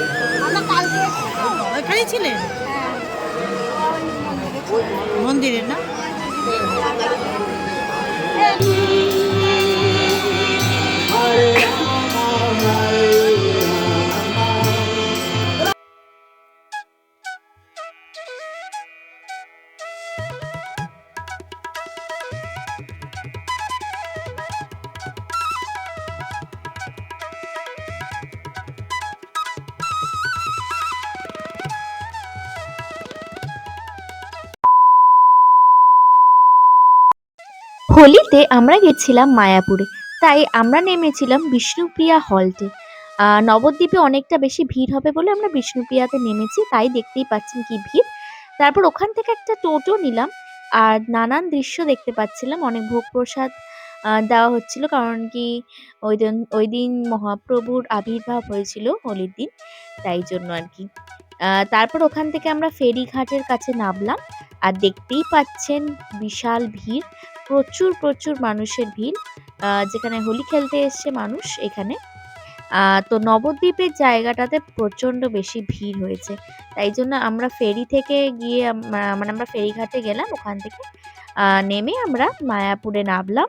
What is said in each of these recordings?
তো। ছিলেন হ্যাঁ। মন্দিরে না হোলিতে আমরা গেছিলাম মায়াপুরে। তাই আমরা নেমেছিলাম বিষ্ণুপ্রিয়া হল্টে। নবদ্বীপে অনেকটা বেশি ভিড় হবে বলে আমরা বিষ্ণুপ্রিয়াতে নেমেছি, তাই দেখতেই পাচ্ছেন কি ভিড়। তারপর ওখান থেকে একটা টোটো নিলাম, আর নানান দৃশ্য দেখতে পাচ্ছিলাম। অনেক ভোগ প্রসাদ দেওয়া হচ্ছিল, কারণ কি ওই দিন ওই দিন মহাপ্রভুর আবির্ভাব হয়েছিল হোলির দিন, তাই জন্য আর কি। তারপর ওখান থেকে আমরা ফেরিঘাটের কাছে নামলাম, আর দেখতেই পাচ্ছেন বিশাল ভিড়। প্রচুর প্রচুর মানুষের ভিড়। যেখানে হোলি খেলতে এসছে মানুষ এখানে। তো নবদ্বীপের জায়গাটাতে প্রচণ্ড বেশি ভিড় হয়েছে। তাই জন্য আমরা ফেরি থেকে গিয়ে মানে আমরা ফেরিঘাটে গেলাম। ওখান থেকে নেমে আমরা মায়াপুরে নামলাম।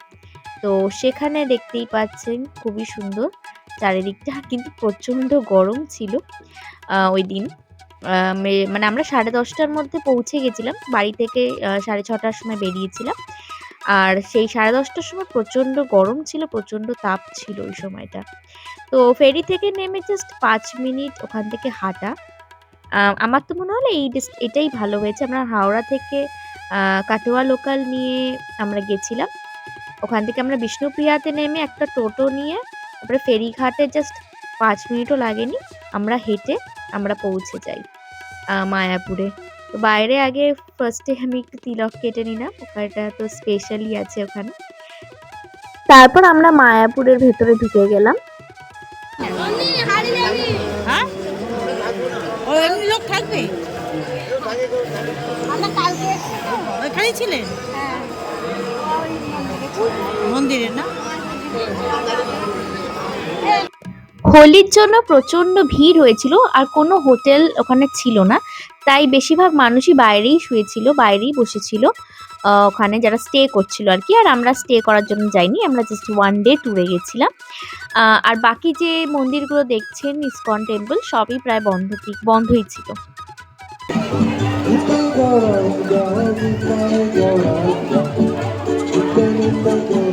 তো সেখানে দেখতেই পাচ্ছেন, খুবই সুন্দর চারিদিকটা। কিন্তু প্রচণ্ড গরম ছিল ওই দিন। মানে আমরা সাড়ে দশটার মধ্যে পৌঁছে গেছিলাম। বাড়ি থেকে সাড়ে ছটার সময় বেরিয়েছিলাম। আর সেই সাড়ে দশটার সময় প্রচণ্ড গরম ছিল, প্রচণ্ড তাপ ছিল ওই সময়টা। তো ফেরি থেকে নেমে জাস্ট পাঁচ মিনিট ওখান থেকে হাঁটা। আমার তো মনে হলো এই এটাই ভালো হয়েছে। আমরা হাওড়া থেকে কাটোয়া লোকাল নিয়ে আমরা গেছিলাম। ওখান থেকে আমরা বিষ্ণুপ্রিয়াতে নেমে একটা টোটো নিয়ে তারপরে ফেরিঘাটে জাস্ট পাঁচ মিনিটও লাগেনি। আমরা হেঁটে আমরা পৌঁছে যাই মায়াপুরে। তো বাইরে আগে ফার্স্টে আমি একটু তিলক কেটে নিলাম। ওখানটা তো স্পেশালি আছে ওখানে। তারপর আমরা মায়াপুরের ভেতরে ঢুকে গেলাম। হ্যাঁ? লোক থাকবে? ছিলেন হ্যাঁ। মন্দিরে না? হোলির জন্য প্রচণ্ড ভিড় হয়েছিল আর কোনো হোটেল ওখানে ছিল না। তাই বেশিরভাগ মানুষই বাইরেই শুয়েছিল, বাইরেই বসেছিল ওখানে যারা স্টে করছিল আর কি। আর আমরা স্টে করার জন্য যাইনি, আমরা জাস্ট ওয়ান ডে ট্যুরে গেছিলাম। আর বাকি যে মন্দিরগুলো দেখছেন, ইসকন টেম্পল সবই প্রায় বন্ধ বন্ধই ছিল। এদিকে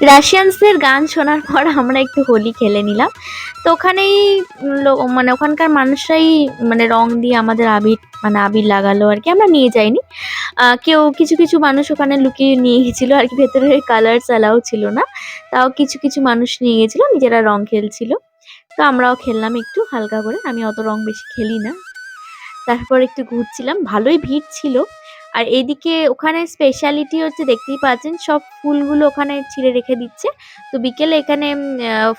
রাশিয়ানসদের গান শোনার পর আমরা একটু হোলি খেলে নিলাম। তো ওখানেই মানে ওখানকার মানুষরাই মানে রং দিয়ে আমাদের আবির মানে আবির লাগালো আর কি, আমরা নিয়ে যাইনি। কেউ, কিছু কিছু মানুষ ওখানে লুকিয়ে নিয়ে গেছিল আর কি, ভেতরে কালার অ্যালাউ ছিল না। তাও কিছু কিছু মানুষ নিয়ে গেছিল, নিজেরা রং খেলছিল। তো আমরাও খেললাম একটু, হালকা করে। আমি অত রং বেশি খেলি না। তারপর একটু ঘুরছিলাম। ভালোই ভিড় ছিল। আর এদিকে ওখানে স্পেশালিটি হচ্ছে দেখতেই পাচ্ছেন, সব ফুলগুলো ওখানে ছিঁড়ে রেখে দিচ্ছে। তো বিকেলে এখানে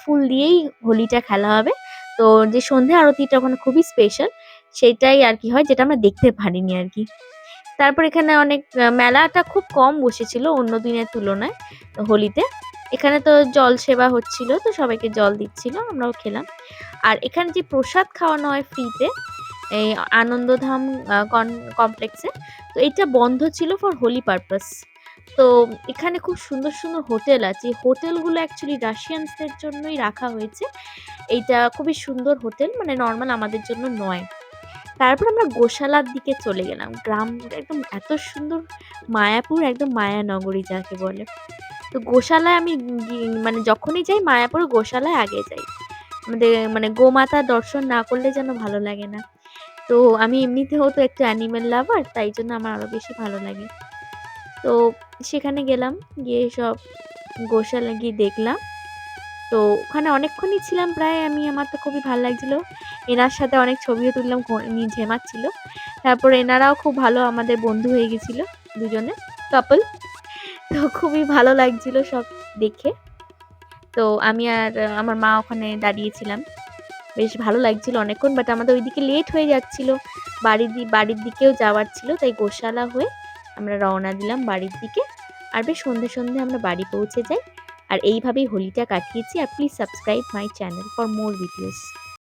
ফুল দিয়েই হোলিটা খেলা হবে। তো যে সন্ধে আরতিটা ওখানে খুবই স্পেশাল সেটাই আর কি হয়, যেটা আমরা দেখতে পারিনি আর কি। তারপর এখানে অনেক মেলাটা খুব কম বসেছিল অন্য দিনের তুলনায় হোলিতে। এখানে তো জল সেবা হচ্ছিল, তো সবাইকে জল দিচ্ছিল, আমরাও খেলাম। আর এখানে যে প্রসাদ খাওয়ানো হয় ফ্রিতে এই আনন্দধাম কমপ্লেক্সে তো এটা বন্ধ ছিল ফর হোলি পারপাস তো এখানে খুব সুন্দর সুন্দর হোটেল আছে। হোটেলগুলো অ্যাকচুয়ালি রাশিয়ানসদের জন্যই রাখা হয়েছে। এইটা খুবই সুন্দর হোটেল মানে নর্মাল আমাদের জন্য নয়। তারপর আমরা গোশালার দিকে চলে গেলাম। গ্রাম একদম এত সুন্দর, মায়াপুর একদম মায়ানগরী যাকে বলে। তো গোশালায় আমি মানে যখনই যাই মায়াপুর, গোশালায় আগে যাই। আমাদের মানে গোমাতা দর্শন না করলে যেন ভালো লাগে না। তো আমি এমনিতেও তো একটু অ্যানিমেল লাভার তাই জন্য আমার আরও বেশি ভালো লাগে। তো সেখানে গেলাম, গিয়ে সব গোশালা গিয়ে দেখলাম। তো ওখানে অনেকক্ষণই ছিলাম প্রায়, আমি, আমার তো খুবই ভালো লাগছিল। এনার সাথে অনেক ছবিও তুললাম ঝেমাচ্ছিল। তারপর এনারাও খুব ভালো আমাদের বন্ধু হয়ে গেছিল দুজনে কাপল তো খুবই ভালো লাগছিল সব দেখে। তো আমি আর আমার মা ওখানে দাঁড়িয়েছিলাম বেশ ভালো লাগছিল অনেকক্ষণ বাট আমাদের ওইদিকে লেট হয়ে যাচ্ছিল। বাড়ির বাড়ির দিকেও যাওয়ার ছিল, তাই গোশালা হয়ে আমরা রওনা দিলাম বাড়ির দিকে। আর বেশ সন্ধে সন্ধে আমরা বাড়ি পৌঁছে যাই। আর এইভাবেই হোলিটা কাটিয়েছি। আর please subscribe my channel for more videos